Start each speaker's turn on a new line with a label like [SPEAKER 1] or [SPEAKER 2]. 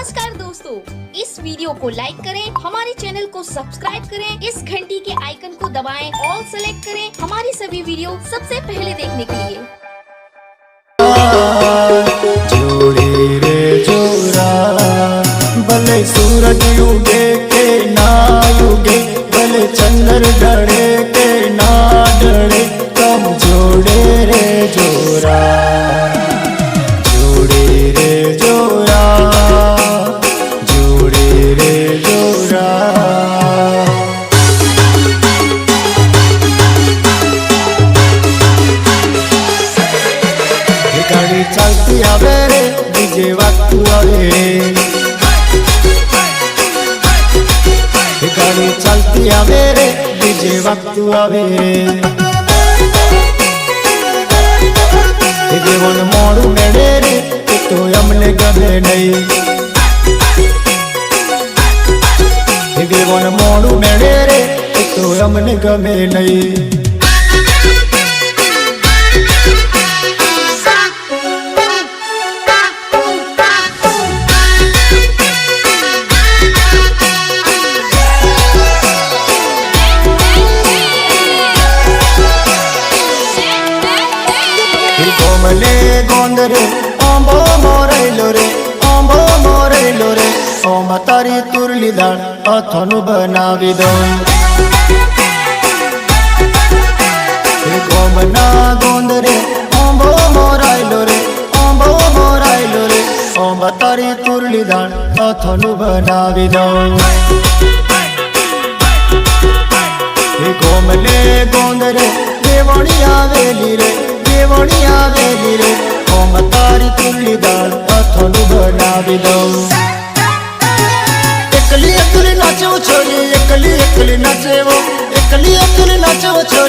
[SPEAKER 1] नमस्कार दोस्तों। इस वीडियो को लाइक करें, हमारे चैनल को सब्सक्राइब करें, इस घंटी के आइकन को दबाएँ ऑल सेलेक्ट करें हमारी सभी वीडियो सबसे पहले देखने के लिए।
[SPEAKER 2] सूरज युगे के, ना युगे चंद्र ચાલતી આવે રે, બીજે વાગતું આવે. ગાડી ચાલતી આવે રે, બીજે વાગતું આવે. જીવન મોડું મેળે રે તો અમને ગમે નહીં. જીવન મોડું મેળે રે તો અમને ગમે નહીં. કોમલે ગોંદરે આંબો મોરેલો રે આંબો મોરેલો રે ઓમ તારી તુરલી દાળ અથનું બનાવી દઉં હે કોમના ગોંદરે આંબો મોરાયલો રે આંબો મોરાયલો રે ઓમ તારી તુરલી દાળ અથનું બનાવી દઉં હે કોમલે ગોંદરે દેવણી આવેલી રે દેવણી આવેલી રે ઓમ તારી તુલ્લી દાળ અથનું બનાવી દઉં. એકલી એકલી નાચો છોરી એકલી એકલી નાચેવો એકલી એકલી નાચો છોરી